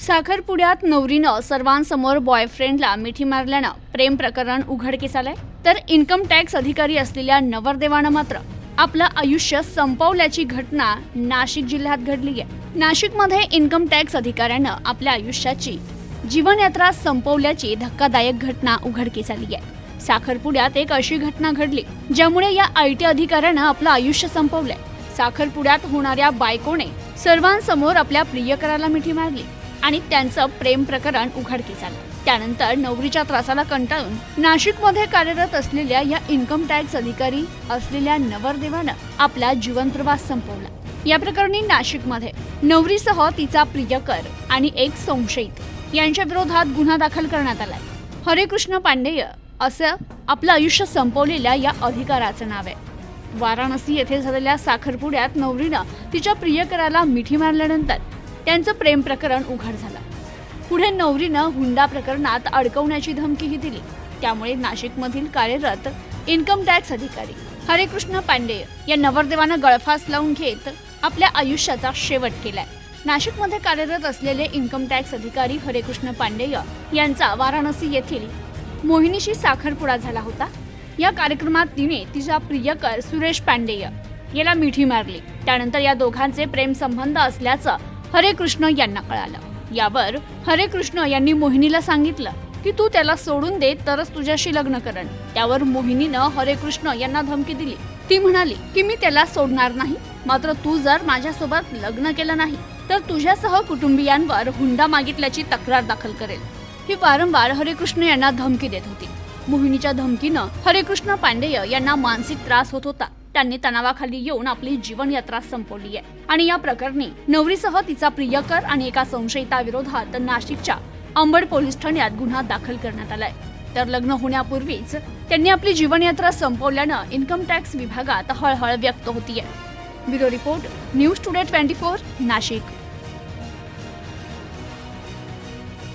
साखरपुड्यात नवरीनं सर्वांसमोर बॉयफ्रेंडला मिठी मारल्यानं प्रेम प्रकरण उघडकीस आलंय. तर इन्कम टॅक्स अधिकारी असलेल्या नवरदेवानं मात्र आपलं आयुष्य संपवल्याची घटना नाशिक जिल्ह्यात घडली आहे. नाशिकमध्ये इन्कम टॅक्स अधिकाऱ्यानं आपल्या आयुष्याची जीवनयात्रा संपवल्याची धक्कादायक घटना उघडकीस आली आहे. साखरपुड्यात एक अशी घटना घडली ज्यामुळे या आय टी अधिकाऱ्यानं आपलं आयुष्य संपवलंय. साखरपुड्यात होणाऱ्या बायकोने सर्वांसमोर आपल्या प्रियकराला मिठी मारली. आणि त्यांचं प्रेम प्रकरण उघडकीस आलं. त्यानंतर नवरीच्या त्रासाला कंटाळून नाशिकमध्ये कार्यरत असलेल्या या इन्कम टॅक्स अधिकारी असलेल्या नवरदेवानं आपला जीवनप्रवास संपवला. या प्रकरणी नाशिकमध्ये नवरीसह तिचा प्रियकर आणि एक संशयित यांच्या विरोधात गुन्हा दाखल करण्यात आलाय. हरेकृष्ण पांडेय असं आपलं आयुष्य संपवलेल्या या अधिकाराचं नाव आहे. वाराणसी येथे झालेल्या साखरपुड्यात नवरीनं तिच्या प्रियकराला मिठी मारल्यानंतर त्यांचं प्रेम प्रकरण उघड झालं. पुढे नवरीनं हुंडा प्रकरणात अडकवण्याची धमकीही दिली. त्यामुळे नाशिकमधील कार्यरत इन्कम टॅक्स अधिकारी हरेकृष्ण पांडेय या नवरदेवानं गळफास लावून घेत आपल्या आयुष्याचा शेवट केलाय. नाशिकमध्ये कार्यरत असलेले इन्कम टॅक्स अधिकारी हरेकृष्ण पांडेय यांचा वाराणसी येथील मोहिनीशी साखरपुडा झाला होता. या कार्यक्रमात तिने तिचा प्रियकर सुरेश पांडेय याला मिठी मारली. त्यानंतर या दोघांचे प्रेम संबंध असल्याचं हरे कृष्ण यांना कळालं. यावर हरे कृष्ण यांनी मोहिनीला सांगितलं की तू त्याला सोडून दे तरच तुझ्याशी लग्न करण त्यावर मोहिनीनं हरे कृष्ण यांना धमकी दिली. ती म्हणाली की मी त्याला सोडणार नाही मात्र तू जर माझ्यासोबत लग्न केलं नाही तर तुझ्यासह कुटुंबियांवर हुंडा मागितल्याची तक्रार दाखल करेल. ही वारंवार हरेकृष्ण यांना धमकी देत होती. मोहिनीच्या धमकीनं हरेकृष्ण पांडेय यांना मानसिक त्रास होत होता. त्यांनी तणावाखाली येऊन आपली जीवनयात्रा संपवली आहे. आणि या प्रकरणी नवरीसह तिचा प्रियकर आणि एका संशयिताविरोधात नाशिकच्या अंबड पोलीस ठाण्यात गुन्हा दाखल करण्यात आलाय. तर लग्न होण्यापूर्वीच त्यांनी आपली जीवनयात्रा संपवल्यानं इन्कम टॅक्स विभागात हळहळ व्यक्त होतीये. Bureau report News Today twenty four Nashik.